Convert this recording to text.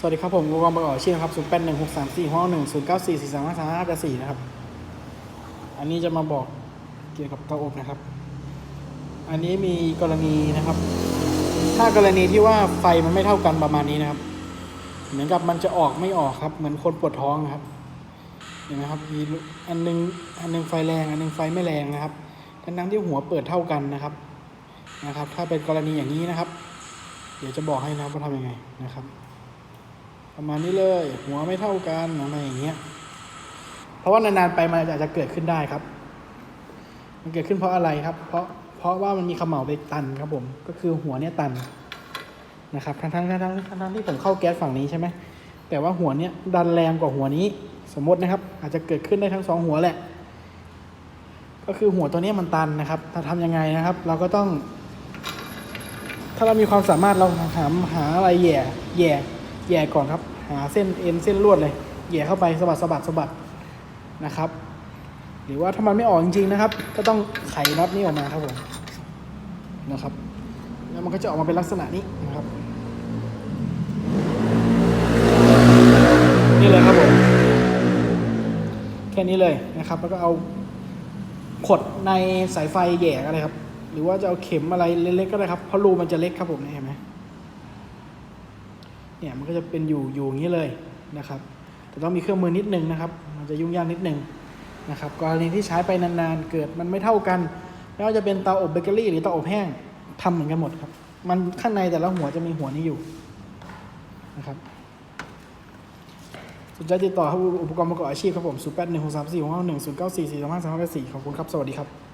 สวัสดีครับผมกูกองประกอบอาชีพครับศูนย์แปดหนึ่งหกสามสี่ห้าหนึ่งศูนย์เก้าสี่สี่สามห้าสามห้าแปดสี่นะครับ อันนี้จะมาบอกเกี่ยวกับเตาอบนะครับ อันนี้มีกรณีนะครับ ถ้ากรณีที่ว่าไฟมันไม่เท่ากันประมาณนี้นะครับ เหมือนกับมันจะออกไม่ออกครับ เหมือนคนปวดท้องนะครับ เห็นไหมครับ มีอันหนึงอันหนึงไฟแรง อันหนึงไฟไม่แรงนะครับ ทั้งนั้นที่หัวเปิดเท่ากันนะครับ นะครับ ถ้าเป็นกรณีอย่างนี้นะครับ เดี๋ยวจะบอกให้นะครับว่าทำยังไงนะครับ ประมาณนี้เลย หัวไม่เท่ากันอะไรอย่างเงี้ยเพราะว่านานๆไปมันอาจจะเกิดขึ้นได้ครับ มันเกิดขึ้นเพราะอะไรครับ เพราะเพราะว่ามันมีเขม่าไปตันครับผม ก็คือหัวเนี่ยตันนะครับทั้งทั้งทั้งทั้งทั้งที่ผมเข้าแก๊สฝั่งนี้ใช่ไหมแต่ว่าหัวเนี้ยดันแรงกว่าหัวนี้ สมมตินะครับ อาจจะเกิดขึ้นได้ทั้งสองหัวแหละ ก็คือหัวตัวนี้มันตันนะครับถ้าทำยังไงนะครับ เราก็ต้อง ถ้าเรามีความสามารถเราหาหาอะไรแหย่แหย่ แย่ก่อนครับ หาเส้นเอ็นเส้นลวดเลยแย่เข้าไปสะบัดสะบัดสะบัดนะครับ หรือว่าถ้ามันไม่ออกจริงๆนะครับ ก็ต้องไขน็อตนี้ออกมาครับผมนะครับ แล้วมันก็จะออกมาเป็นลักษณะนี้นะครับ นี่เลยครับผมแค่นี้เลยนะครับ แล้วก็เอาขดในสายไฟแย่ก็ได้ครับ หรือว่าจะเอาเข็มอะไรเล็กๆก็ได้ครับเพราะรูมันจะเล็กครับผมนี่เห็นไหม เนี่ยมันก็จะเป็นอยู่อยู่อย่างนี้เลยนะครับ แต่ต้องมีเครื่องมือนิดนึงนะครับ มันจะยุ่งยากนิดนึงนะครับกรณีที่ใช้ไปนานๆ เกิดมันไม่เท่ากันไม่ว่าจะเป็นเตาอบเบเกอรี่หรือเตาอบแห้งทำเหมือนกันหมดครับ มันข้างในแต่ละหัวจะมีหัวนี้อยู่นะครับสนใจติดต่อครับอุปกรณ์ประกอบอาชีพครับผม 0 8 1 6 3 4 6 5 1 0 9 4 4 2 5 3 5 8 4ขอบคุณครับ สวัสดีครับ